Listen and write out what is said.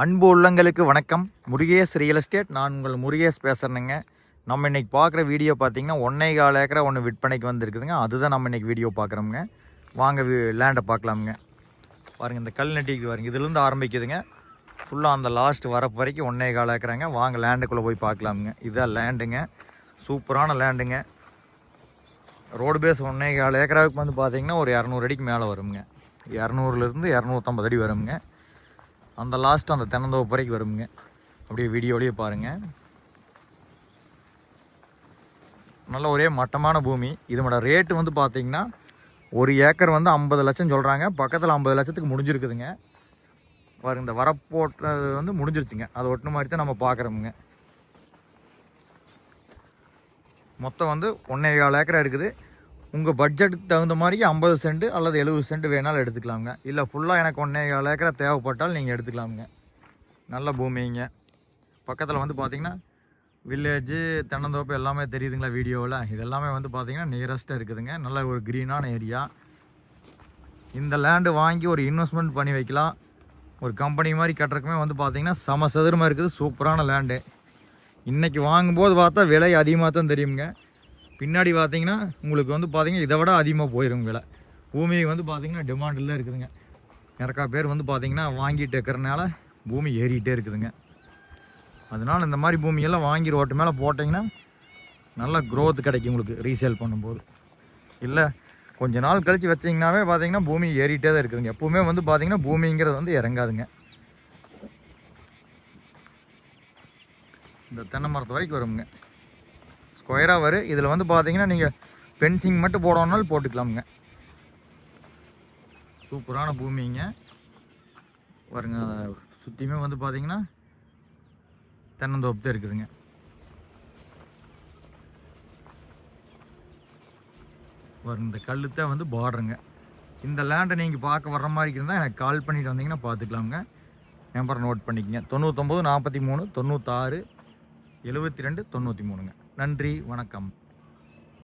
அன்பு உள்ளங்களுக்கு வணக்கம். முருகேஷ் ரியல் எஸ்டேட் நான் உங்கள் முருகேஷ் பேசுகிறேங்க நம்ம இன்னைக்கு பார்க்குற வீடியோ பார்த்தீங்கன்னா ஒன்னே கால் ஏக்கரை ஒன்று விற்பனைக்கு வந்துருக்குதுங்க. அதுதான் நம்ம இன்னைக்கு வீடியோ பார்க்குறோமுங்க. வாங்க லேண்டை பார்க்கலாமுங்க. பாருங்கள் இந்த கல் நட்டிக்கு பாருங்கள் இதுலேருந்து ஆரம்பிக்குதுங்க. ஃபுல்லாக அந்த லாஸ்ட் வரப்பு வரைக்கும் ஒன்னே கால் ஏக்கராங்க. வாங்க லேண்டுக்குள்ளே போய் பார்க்கலாமுங்க. இதுதான் லேண்டுங்க சூப்பரான லேண்டுங்க ரோடு பேஸ் ஒன்றே கால் ஏக்கராவுக்கு வந்து பார்த்தீங்கன்னா ஒரு இரநூறு அடிக்கு மேலே வருங்க. இரநூறுலேருந்து இரநூத்தம்பது அடி வருங்க. அந்த லாஸ்ட் அந்த தென்னந்தோப்பு வரைக்கும் வருங்க அப்படியே வீடியோலேயே பாருங்கள் நல்ல ஒரே மட்டமான பூமி. இதோட ரேட்டு வந்து பார்த்தீங்கன்னா ஒரு ஏக்கர் வந்து ஐம்பது லட்சம் சொல்கிறாங்க பக்கத்தில் ஐம்பது லட்சத்துக்கு முடிஞ்சிருக்குதுங்க. பாருங்க இந்த வரப்போட்டது வந்து முடிஞ்சிருச்சுங்க. அது ஒட்டின மாதிரி தான் நம்ம பார்க்குறோமுங்க மொத்தம் வந்து ஒன்றே கால் ஏக்கரா இருக்குது. உங்கள் பட்ஜெட்டுக்கு தகுந்த மாதிரி ஐம்பது சென்ட் அல்லது எழுபது சென்ட் வேணாலும் எடுத்துக்கலாமுங்க. இல்லை ஃபுல்லாக எனக்கு ஒன்றே ஏழு ஏக்கரை தேவைப்பட்டால் நீங்கள் எடுத்துக்கலாமுங்க. நல்ல பூமிங்க. பக்கத்தில் வந்து பார்த்தீங்கன்னா வில்லேஜு தென்னந்தோப்பு எல்லாமே தெரியுதுங்களா வீடியோவில் இது எல்லாமே வந்து பார்த்தீங்கன்னா நியரஸ்ட்டாக இருக்குதுங்க. நல்ல ஒரு க்ரீனான ஏரியா இந்த லேண்டு வாங்கி ஒரு இன்வெஸ்ட்மெண்ட் பண்ணி வைக்கலாம். ஒரு கம்பெனி மாதிரி கட்டுறக்குமே வந்து பார்த்தீங்கன்னா சம சதுரமாக இருக்குது. சூப்பரான லேண்டு இன்றைக்கி வாங்கும்போது பார்த்தா விலை அதிகமாக தான் தெரியுங்க பின்னாடி பார்த்தீங்கன்னா உங்களுக்கு வந்து பார்த்தீங்கன்னா இதை விட அதிகமாக போயிடும் விலை. பூமி வந்து பார்த்தீங்கன்னா டிமாண்டில் இருக்குதுங்க. நிறையா பேர் வந்து பார்த்தீங்கன்னா வாங்கிட்டு இருக்கிறனால பூமி ஏறிக்கிட்டே இருக்குதுங்க. அதனால் இந்த மாதிரி பூமியெல்லாம் வாங்கி ரோட்டு மேலே போட்டிங்கன்னா நல்ல க்ரோத் கிடைக்கும் உங்களுக்கு ரீசேல் பண்ணும்போது. இல்லை கொஞ்ச நாள் கழித்து வச்சிங்கனாவே பார்த்தீங்கன்னா பூமி ஏறிட்டே தான் இருக்குதுங்க. எப்பவுமே வந்து பார்த்தீங்கன்னா பூமிங்கிறது வந்து இறங்காதுங்க. இந்த தென்னை மரத்து வரைக்கும் வருங்க. ஸ்கொயராக வரும் இதில் வந்து பார்த்தீங்கன்னா நீங்கள் பென்சிங் மட்டும் போடணுன்னாலும் போட்டுக்கலாமுங்க. சூப்பரான பூமிங்க. பாருங்க சுற்றியுமே வந்து பார்த்தீங்கன்னா தென்னந்தோப்பு தான் இருக்குதுங்க. பாருங்க இந்த கல்லுத்தான் வந்து பார்டருங்க இந்த லேண்டை நீங்கள் பார்க்க வர்ற மாதிரி இருந்தால் எனக்கு கால் பண்ணிட்டு வந்தீங்கன்னா பார்த்துக்கலாமுங்க நம்பர் நோட் பண்ணிக்கங்க. தொண்ணூத்தொம்பது நாற்பத்தி மூணு தொண்ணூத்தாறு எழுபத்தி ரெண்டு தொண்ணூற்றி மூணுங்க. நன்றி வணக்கம்.